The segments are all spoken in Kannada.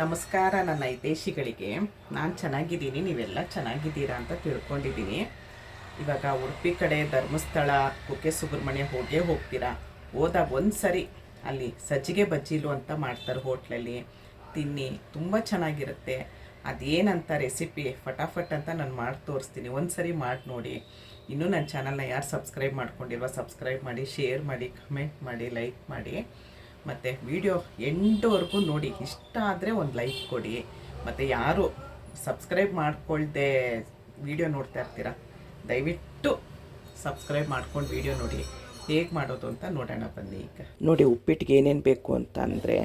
ನಮಸ್ಕಾರ ನನ್ನ ಹಿತೇಶಿಗಳಿಗೆ ನಾನು ಚೆನ್ನಾಗಿದ್ದೀನಿ, ನೀವೆಲ್ಲ ಚೆನ್ನಾಗಿದ್ದೀರಾ ಅಂತ ತಿಳ್ಕೊಂಡಿದ್ದೀನಿ. ಇವಾಗ ಉಡುಪಿ ಕಡೆ ಧರ್ಮಸ್ಥಳ, ಕುಕ್ಕೆ ಸುಬ್ರಹ್ಮಣ್ಯ ಹೋಗೇ ಹೋಗ್ತೀರಾ? ಹೋದಾಗ ಒಂದು ಸರಿ ಅಲ್ಲಿ ಸಜ್ಜಿಗೆ ಬಜ್ಜಿಲು ಅಂತ ಮಾಡ್ತಾರೆ ಹೋಟ್ಲಲ್ಲಿ. ತಿನ್ನಿ, ತುಂಬ ಚೆನ್ನಾಗಿರುತ್ತೆ. ಅದೇನಂತ ರೆಸಿಪಿ ಫಟಾಫಟ್ ಅಂತ ನಾನು ಮಾಡಿ ತೋರಿಸ್ತೀನಿ. ಒಂದು ಸರಿ ಮಾಡಿ ನೋಡಿ. ಇನ್ನೂ ನನ್ನ ಚಾನಲ್ನ ಯಾರು ಸಬ್ಸ್ಕ್ರೈಬ್ ಮಾಡ್ಕೊಂಡಿಲ್ವ, ಸಬ್ಸ್ಕ್ರೈಬ್ ಮಾಡಿ, ಶೇರ್ ಮಾಡಿ, ಕಮೆಂಟ್ ಮಾಡಿ, ಲೈಕ್ ಮಾಡಿ. ಮತ್ತು ವಿಡಿಯೋ ಎಂಡವರೆಗೂ ನೋಡಿ. ಇಷ್ಟ ಆದರೆ ಒಂದು ಲೈಕ್ ಕೊಡಿ. ಮತ್ತು ಯಾರು ಸಬ್ಸ್ಕ್ರೈಬ್ ಮಾಡ್ಕೊಳ್ದೆ ವಿಡಿಯೋ ನೋಡ್ತಾ ಇರ್ತೀರ, ದಯವಿಟ್ಟು ಸಬ್ಸ್ಕ್ರೈಬ್ ಮಾಡ್ಕೊಂಡು ವಿಡಿಯೋ ನೋಡಿ. ಹೇಗೆ ಮಾಡೋದು ಅಂತ ನೋಡೋಣ ಬನ್ನಿ ಈಗ. ನೋಡಿ, ಉಪ್ಪಿಟ್ಟಿಗೆ ಏನೇನು ಬೇಕು ಅಂತ ಅಂದರೆ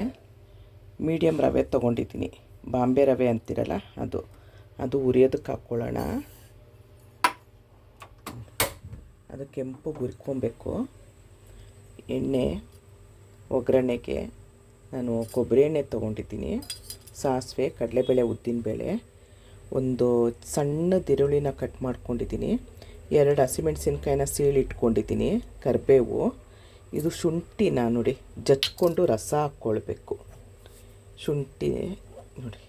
ಮೀಡಿಯಮ್ ರವೆ ತೊಗೊಂಡಿದ್ದೀನಿ. ಬಾಂಬೆ ರವೆ ಅಂತಿರಲ್ಲ ಅದು. ಅದು ಉರಿಯೋದಕ್ಕೆ ಹಾಕ್ಕೊಳ್ಳೋಣ. ಅದು ಕೆಂಪು ಹುರ್ಕೊಬೇಕು. ಎಣ್ಣೆ ಒಗ್ಗರಣೆಗೆ ನಾನು ಕೊಬ್ಬರಿ ಎಣ್ಣೆ ತೊಗೊಂಡಿದ್ದೀನಿ. ಸಾಸಿವೆ, ಕಡಲೆಬೇಳೆ ಉದ್ದಿನಬೇಳೆ ಒಂದು ಸಣ್ಣ ಈರುಳ್ಳಿನ ಕಟ್ ಮಾಡ್ಕೊಂಡಿದ್ದೀನಿ. ಎರಡು ಹಸಿಮೆಣಸಿನ್ಕಾಯಿನ ಸೀಳಿಟ್ಕೊಂಡಿದ್ದೀನಿ ಕರಿಬೇವು. ಇದು ಶುಂಠಿನ ನೋಡಿ ಜಚ್ಕೊಂಡು ರಸ ಹಾಕ್ಕೊಳ್ಬೇಕು. ಶುಂಠಿ, ನೋಡಿ,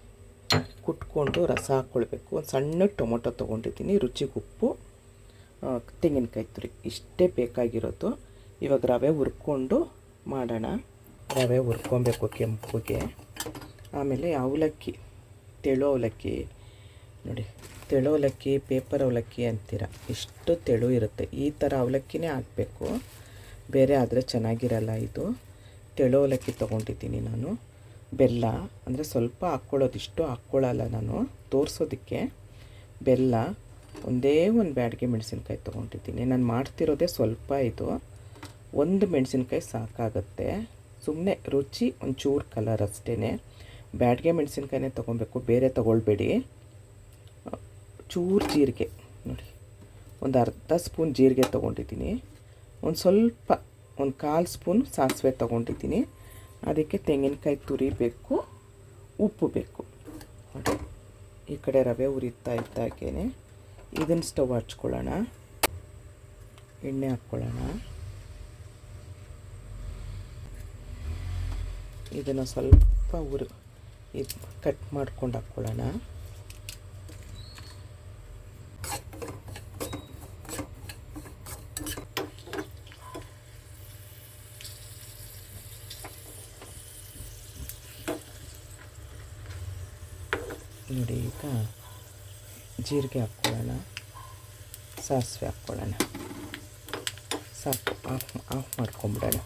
ಕುಟ್ಕೊಂಡು ರಸ ಹಾಕ್ಕೊಳ್ಬೇಕು. ಒಂದು ಸಣ್ಣ ಟೊಮೊಟೊ ತೊಗೊಂಡಿದ್ದೀನಿ, ರುಚಿಗೆ ಉಪ್ಪು ತೆಂಗಿನಕಾಯಿ ತುರಿ, ಇಷ್ಟೇ ಬೇಕಾಗಿರೋದು. ಇವಾಗ ರವೆ ಹುರ್ಕೊಂಡು ಮಾಡೋಣ. ರವೆ ಹುರ್ಕೊಬೇಕು ಕೆಂಪುಗೆ. ಆಮೇಲೆ ಅವಲಕ್ಕಿ, ತೆಳು ಅವಲಕ್ಕಿ. ನೋಡಿ, ತೆಳು ಅವಲಕ್ಕಿ, ಪೇಪರ್ ಅವಲಕ್ಕಿ ಅಂತೀರ. ಇಷ್ಟು ತೆಳು ಇರುತ್ತೆ. ಈ ಥರ ಅವಲಕ್ಕಿನೇ ಹಾಕಬೇಕು. ಬೇರೆ ಆದರೆ ಚೆನ್ನಾಗಿರಲ್ಲ ಇದು. ತೆಳು ಅವಲಕ್ಕಿ ತೊಗೊಂಡಿದ್ದೀನಿ ನಾನು. ಬೆಲ್ಲ, ಅಂದರೆ ಸ್ವಲ್ಪ ಹಾಕ್ಕೊಳ್ಳೋದು. ಇಷ್ಟು ಹಾಕ್ಕೊಳ್ಳಲ್ಲ ನಾನು. ತೋರಿಸೋದಕ್ಕೆ ಬೆಲ್ಲ. ಒಂದೇ ಒಂದು ಬ್ಯಾಡ್ಗೆ ಮೆಣಸಿನ್ಕಾಯಿ ತೊಗೊಂಡಿದ್ದೀನಿ. ನಾನು ಮಾಡ್ತಿರೋದೇ ಸ್ವಲ್ಪ ಇದು. ಒಂದು ಮೆಣಸಿನ್ಕಾಯಿ ಸಾಕಾಗುತ್ತೆ. ಸುಮ್ಮನೆ ರುಚಿ ಒಂಚೂರು ಕಲರ್ ಅಷ್ಟೇ ಬ್ಯಾಡ್ಗೆ ಮೆಣಸಿನ್ಕಾಯಿನೇ ತೊಗೊಬೇಕು, ಬೇರೆ ತೊಗೊಳ್ಬೇಡಿ. ಚೂರು ಜೀರಿಗೆ, ನೋಡಿ. ಒಂದು ಅರ್ಧ ಸ್ಪೂನ್ ಜೀರಿಗೆ ತೊಗೊಂಡಿದ್ದೀನಿ. ಒಂದು ಸ್ವಲ್ಪ, ಒಂದು ಕಾಲು ಸ್ಪೂನ್ ಸಾಸಿವೆ ತೊಗೊಂಡಿದ್ದೀನಿ. ಅದಕ್ಕೆ ತೆಂಗಿನಕಾಯಿ ತುರಿ ಬೇಕು ಉಪ್ಪು ಬೇಕು. ನೋಡಿ, ಈ ಕಡೆ ರವೆ ಉರಿತಾ ಇದ್ದಾಗೇ ಇದನ್ನು ಸ್ಟವ್ ಹಚ್ಕೊಳ್ಳೋಣ. ಎಣ್ಣೆ ಹಾಕ್ಕೊಳ್ಳೋಣ. ಇದನ್ನು ಸ್ವಲ್ಪ ಉರು ಇದು ಕಟ್ ಮಾಡ್ಕೊಂಡು ಹಾಕ್ಕೊಳ್ಳೋಣ ನೋಡಿ, ಈಗ ಜೀರಿಗೆ ಹಾಕ್ಕೊಳ್ಳೋಣ ಸಾಸಿವೆ ಹಾಕ್ಕೊಳ್ಳೋಣ ಸಾಕು ಆಫ್ ಆಫ್ ಮಾಡ್ಕೊಂಬಿಡೋಣ.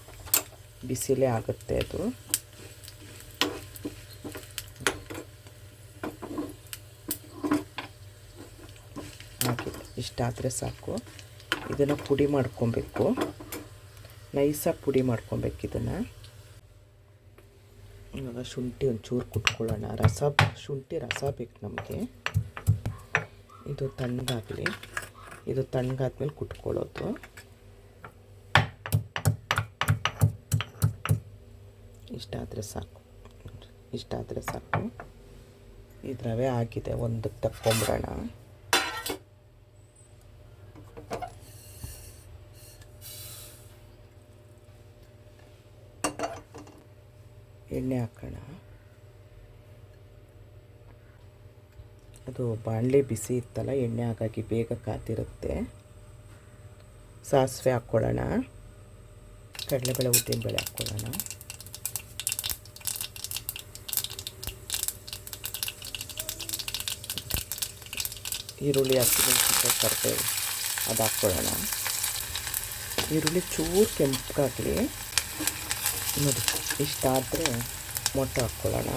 ಬಿಸಿಲೇ ಆಗುತ್ತೆ ಅದು. ಇಷ್ಟಾದರೆ ಸಾಕು. ಇದನ್ನು ಪುಡಿ ಮಾಡ್ಕೊಬೇಕು. ನೈಸಾಗಿ ಪುಡಿ ಮಾಡ್ಕೊಬೇಕು ಇದನ್ನು. ಇವಾಗ ಶುಂಠಿ ಒಂಚೂರು ಕುಟ್ಕೊಳ್ಳೋಣ. ರಸ ಶುಂಠಿ ರಸ ಬೇಕು ನಮಗೆ. ಇದು ತಣ್ಣಗಾಗಲಿ. ಇದು ತಣ್ಣಗಾದ್ಮೇಲೆ ಕುಟ್ಕೊಳ್ಳೋದು. ಇಷ್ಟಾದರೆ ಸಾಕು. ಇಷ್ಟಾದರೆ ಸಾಕು. ಇದು ರವೆ ಆಗಿದೆ. ಒಂದಕ್ಕೆ ತಕ್ಕೊಂಬಿಡೋಣ ಎಣ್ಣೆ ಹಾಕೋಣ. ಅದು ಬಾಣಲೆ ಬಿಸಿ ಇತ್ತಲ್ಲ, ಎಣ್ಣೆ ಹಾಗಾಗಿ ಬೇಗ ಕಾತಿರುತ್ತೆ ಸಾಸಿವೆ ಹಾಕ್ಕೊಳ್ಳೋಣ ಕಡಲೆಬೇಳೆ, ಉದ್ದಿನಬೇಳೆ ಹಾಕ್ಕೊಳ್ಳೋಣ ಈರುಳ್ಳಿ ಹಸಿಮೆಣಸಿನ್ಕಾಯಿ ಕರಿಬೇವು, ಅದು ಹಾಕ್ಕೊಳ್ಳೋಣ ಈರುಳ್ಳಿ ಚೂರು ಕೆಂಪಗಾಗಲಿ ನೋಡಿ ಇಷ್ಟಾದರೆ ಮೊಟ್ಟೆ ಹಾಕ್ಕೊಳ್ಳೋಣ.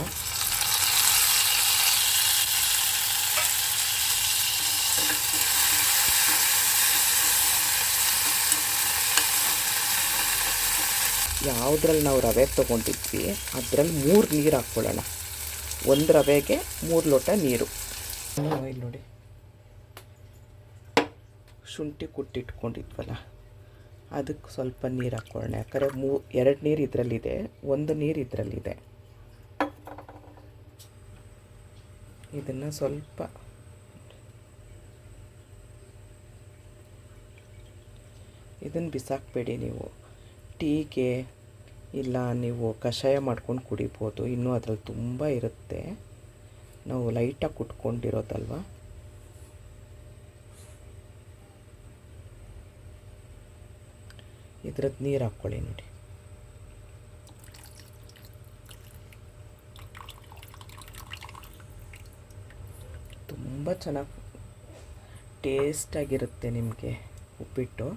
ಯಾವುದ್ರಲ್ಲಿ ನಾವು ರವೆ ತೊಗೊಂಡಿದ್ವಿ, ಅದರಲ್ಲಿ ಮೂರು ನೀರು ಹಾಕ್ಕೊಳ್ಳೋಣ. ಒಂದು ರವೆಗೆ ಮೂರು ಲೋಟ ನೀರು. ಇಲ್ಲಿ ನೋಡಿ, ಶುಂಠಿ ಕುಟ್ಟಿಟ್ಕೊಂಡಿದ್ವಲ್ಲ. ಅದಕ್ಕೆ ಸ್ವಲ್ಪ ನೀರು ಹಾಕ್ಕೊಳ್ಳೋಣ. ಯಾಕಂದರೆ ಮೂ, ಎರಡು ನೀರು ಇದರಲ್ಲಿದೆ, ಒಂದು ನೀರು ಇದರಲ್ಲಿದೆ. ಇದನ್ನು ಸ್ವಲ್ಪ ಇದನ್ನು ಬಿಸಾಕಬೇಡಿ ನೀವು. ಟೀಗೆ ಇಲ್ಲ, ನೀವು ಕಷಾಯ ಮಾಡ್ಕೊಂಡು ಕುಡಿಬೋದು. ಇನ್ನೂ ಅದರಲ್ಲಿ ತುಂಬ ಇರುತ್ತೆ. ನಾವು ಲೈಟಾಗಿ ಕುಟ್ಕೊಂಡಿರೋದಲ್ವ? ಇದ್ರದ್ದು ನೀರು ಹಾಕ್ಕೊಳ್ಳಿ ನೋಡಿ. ತುಂಬ ಚೆನ್ನಾಗಿ ಟೇಸ್ಟಾಗಿರುತ್ತೆ ನಿಮಗೆ ಉಪ್ಪಿಟ್ಟು.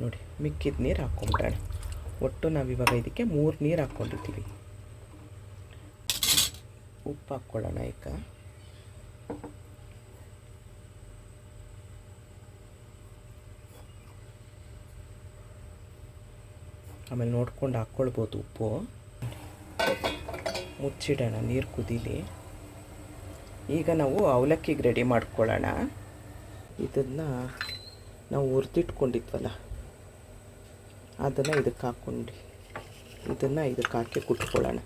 ನೋಡಿ, ಮಿಕ್ಕಿದ ನೀರು ಹಾಕ್ಕೊಂಬಿಡೋಣ ಒಟ್ಟು ನಾವು ಇವಾಗ ಇದಕ್ಕೆ ಮೂರು ನೀರು ಹಾಕ್ಕೊಂಡಿದ್ದೀವಿ ಉಪ್ಪು ಹಾಕ್ಕೊಳ್ಳೋಣ ಈಗ. ಆಮೇಲೆ ನೋಡ್ಕೊಂಡು ಹಾಕ್ಕೊಳ್ಬೋದು ಉಪ್ಪು. ಮುಚ್ಚಿಡೋಣ, ನೀರು ಕುದೀಲಿ. ಈಗ ನಾವು ಅವಲಕ್ಕಿಗೆ ರೆಡಿ ಮಾಡ್ಕೊಳ್ಳೋಣ. ಇದನ್ನು ನಾವು ಹುರಿದಿಟ್ಕೊಂಡಿದ್ವಲ್ಲ, ಅದನ್ನು ಇದಕ್ಕೆ ಹಾಕ್ಕೊಂಡು, ಇದನ್ನು ಇದಕ್ಕೆ ಹಾಕಿ ಕುಟ್ಕೊಳ್ಳೋಣ.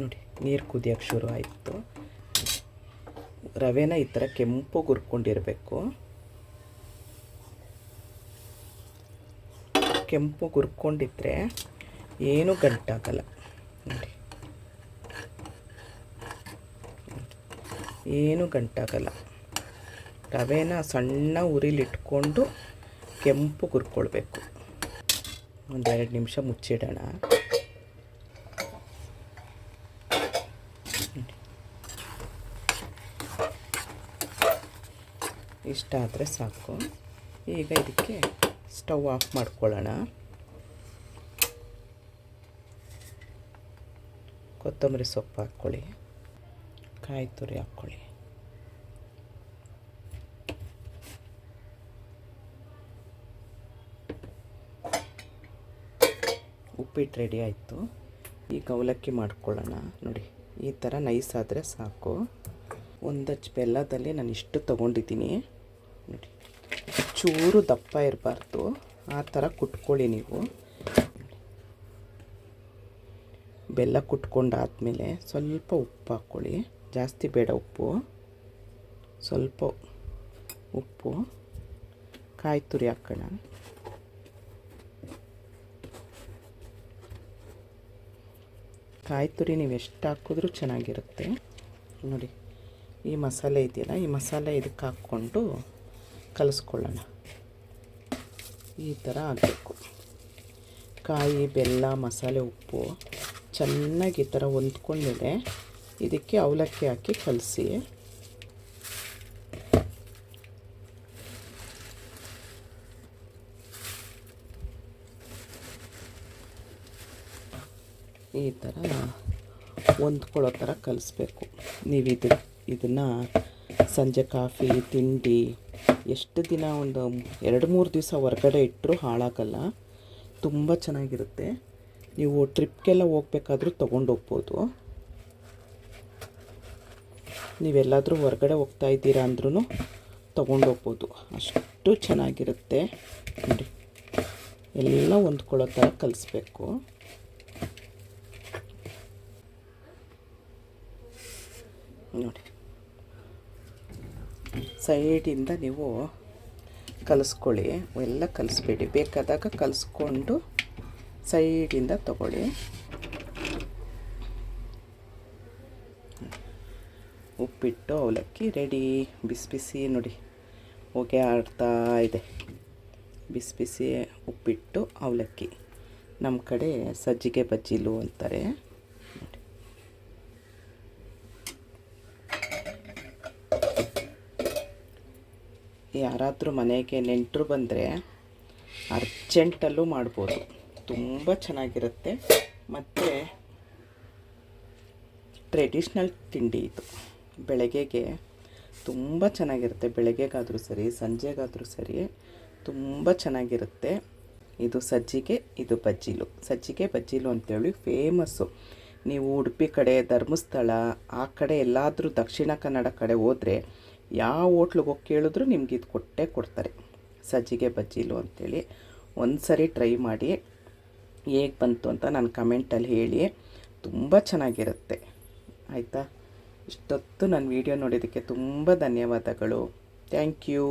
ನೋಡಿ, ನೀರು ಕುದಿಯೋಕ್ಕೆ ಶುರು ಆಯಿತು. ರವೆನ ಈ ಥರ ಕೆಂಪು ಹುರ್ಕೊಂಡಿರಬೇಕು ಕೆಂಪು ಹುರ್ಕೊಂಡಿದ್ರೆ ಏನು ಗಂಟಾಗಲ್ಲ. ನೋಡಿ. ಏನು ಗಂಟಾಗಲ್ಲ. ರವೆನ ಸಣ್ಣ ಉರಿಲಿಟ್ಕೊಂಡು ಕೆಂಪು ಹುರ್ಕೊಳ್ಬೇಕು ಒಂದೆರಡು ನಿಮಿಷ ಮುಚ್ಚಿಡೋಣ. ಇಷ್ಟ ಆದರೆ ಸಾಕು. ಈಗ ಇದಕ್ಕೆ ಸ್ಟವ್ ಆಫ್ ಮಾಡ್ಕೊಳ್ಳೋಣ. ಕೊತ್ತಂಬರಿ ಸೊಪ್ಪು ಹಾಕ್ಕೊಳ್ಳಿ. ಕಾಯಿ ತುರಿ ಹಾಕ್ಕೊಳ್ಳಿ. ಉಪ್ಪಿಟ್ಟು ರೆಡಿ ಆಯಿತು. ಈಗ ಅವಲಕ್ಕಿ ಮಾಡ್ಕೊಳ್ಳೋಣ. ನೋಡಿ, ಈ ಥರ ನೈಸ್ ಆದರೆ ಸಾಕು. ಒಂದು ಬೆಲ್ಲದಲ್ಲಿ ನಾನು ಇಷ್ಟು ತೊಗೊಂಡಿದ್ದೀನಿ. ನೋಡಿ ಚೂರು ದಪ್ಪ ಇರಬಾರ್ದು. ಆ ಥರ ಕುಟ್ಕೊಳ್ಳಿ ನೀವು. ಬೆಲ್ಲ ಕುಟ್ಕೊಂಡಾದಮೇಲೆ ಸ್ವಲ್ಪ ಉಪ್ಪು ಹಾಕ್ಕೊಳ್ಳಿ. ಜಾಸ್ತಿ ಬೇಡ ಉಪ್ಪು. ಸ್ವಲ್ಪ ಉಪ್ಪು. ಕಾಯಿ ತುರಿ ಹಾಕೋಣ. ಕಾಯಿ ತುರಿ ನೀವು ಎಷ್ಟು ಹಾಕಿದ್ರೂ ಚೆನ್ನಾಗಿರುತ್ತೆ. ನೋಡಿ, ಈ ಮಸಾಲೆ ಇದೆಯಲ್ಲ, ಈ ಮಸಾಲೆ ಇದಕ್ಕೆ ಹಾಕ್ಕೊಂಡು ಕಲಿಸ್ಕೊಳ್ಳೋಣ. ಈ ಥರ ಆಗಬೇಕು. ಕಾಯಿ, ಬೆಲ್ಲ, ಮಸಾಲೆ, ಉಪ್ಪು ಚೆನ್ನಾಗಿ ಈ ಥರ ಹೊಂದ್ಕೊಂಡಿದೆ. ಇದಕ್ಕೆ ಅವಲಕ್ಕಿ ಹಾಕಿ ಕಲಸಿ. ಈ ಥರ ಹೊಂದ್ಕೊಳ್ಳೋ ಥರ ಕಲಿಸ್ಬೇಕು. ನೀವು ಇದು ಇದನ್ನು ಸಂಜೆ ಕಾಫಿ, ತಿಂಡಿ ಎಷ್ಟು ದಿನ ಒಂದು ಎರಡು ಮೂರು ದಿವಸ ಹೊರಗಡೆ ಇಟ್ಟರು ಹಾಳಾಗಲ್ಲ. ತುಂಬ ಚೆನ್ನಾಗಿರುತ್ತೆ. ನೀವು ಟ್ರಿಪ್ಗೆಲ್ಲ ಹೋಗ್ಬೇಕಾದ್ರೂ ತೊಗೊಂಡು ಹೋಗ್ಬೋದು. ನೀವೆಲ್ಲಾದರೂ ಹೊರಗಡೆ ಹೋಗ್ತಾ ಇದ್ದೀರಾ ಅಂದ್ರೂ ತೊಗೊಂಡು ಹೋಗ್ಬೋದು. ಅಷ್ಟು ಚೆನ್ನಾಗಿರುತ್ತೆ. ನೋಡಿ. ಎಲ್ಲ ಹೊಂದ್ಕೊಳ್ಳೋ ಥರ ಕಲಿಸ್ಬೇಕು. ನೋಡಿ. ಸೈಡಿಂದ ನೀವು ಕಲಿಸ್ಕೊಳ್ಳಿ. ಎಲ್ಲ ಕಲಿಸ್ಬೇಡಿ. ಬೇಕಾದಾಗ ಕಲಿಸ್ಕೊಂಡು ಸೈಡಿಂದ ತಗೊಳ್ಳಿ. ಉಪ್ಪಿಟ್ಟು, ಅವಲಕ್ಕಿ ರೆಡಿ. ಬಿಸಿ ಬಿಸಿ ನೋಡಿ. ಹೊಗೆ ಆಡ್ತಾ ಇದೆ. ಬಿಸಿ ಬಿಸಿ ಉಪ್ಪಿಟ್ಟು, ಅವಲಕ್ಕಿ. ನಮ್ಮ ಕಡೆ ಸಜ್ಜಿಗೆ ಬಜ್ಜಿಲು ಅಂತಾರೆ. ಯಾರಾದರೂ ಮನೆಗೆ ನೆಂಟರು ಬಂದರೆ ಅರ್ಜೆಂಟಲ್ಲೂ ಮಾಡ್ಬೋದು. ತುಂಬ ಚೆನ್ನಾಗಿರುತ್ತೆ. ಮತ್ತು ಟ್ರೆಡಿಷ್ನಲ್ ತಿಂಡಿ ಇದು. ಬೆಳಗ್ಗೆಗೆ ತುಂಬ ಚೆನ್ನಾಗಿರುತ್ತೆ. ಬೆಳಗ್ಗೆಗಾದರೂ ಸರಿ, ಸಂಜೆಗಾದರೂ ಸರಿ ತುಂಬ ಚೆನ್ನಾಗಿರುತ್ತೆ. ಇದು ಸಜ್ಜಿಗೆ, ಇದು ಬಜ್ಜಿಲು. ಸಜ್ಜಿಗೆ, ಬಜ್ಜಿಲು ಅಂತೇಳಿ ಫೇಮಸ್ಸು. ನೀವು ಉಡುಪಿ ಕಡೆ, ಧರ್ಮಸ್ಥಳ, ಆ ಕಡೆ ಎಲ್ಲಾದರೂ ದಕ್ಷಿಣ ಕನ್ನಡ ಕಡೆ ಹೋದರೆ ಯಾವ ಹೋಟ್ಲಿಗೆ ಹೋಗಿ ಕೇಳಿದ್ರು ನಿಮ್ಗೆ ಇದು ಕೊಟ್ಟೇ ಕೊಡ್ತಾರೆ. ಸಜ್ಜಿಗೆ ಬಜ್ಜಿಲು ಅಂಥೇಳಿ ಒಂದು ಸರಿ ಟ್ರೈ ಮಾಡಿ ಹೇಗೆ ಬಂತು ಅಂತ ನಾನು ಕಮೆಂಟಲ್ಲಿ ಹೇಳಿ, ತುಂಬ ಚೆನ್ನಾಗಿರುತ್ತೆ. ಆಯಿತಾ? ಇಷ್ಟೊತ್ತು ನನ್ನ ವಿಡಿಯೋ ನೋಡಿದ್ದಕ್ಕೆ ತುಂಬ ಧನ್ಯವಾದಗಳು. Thank you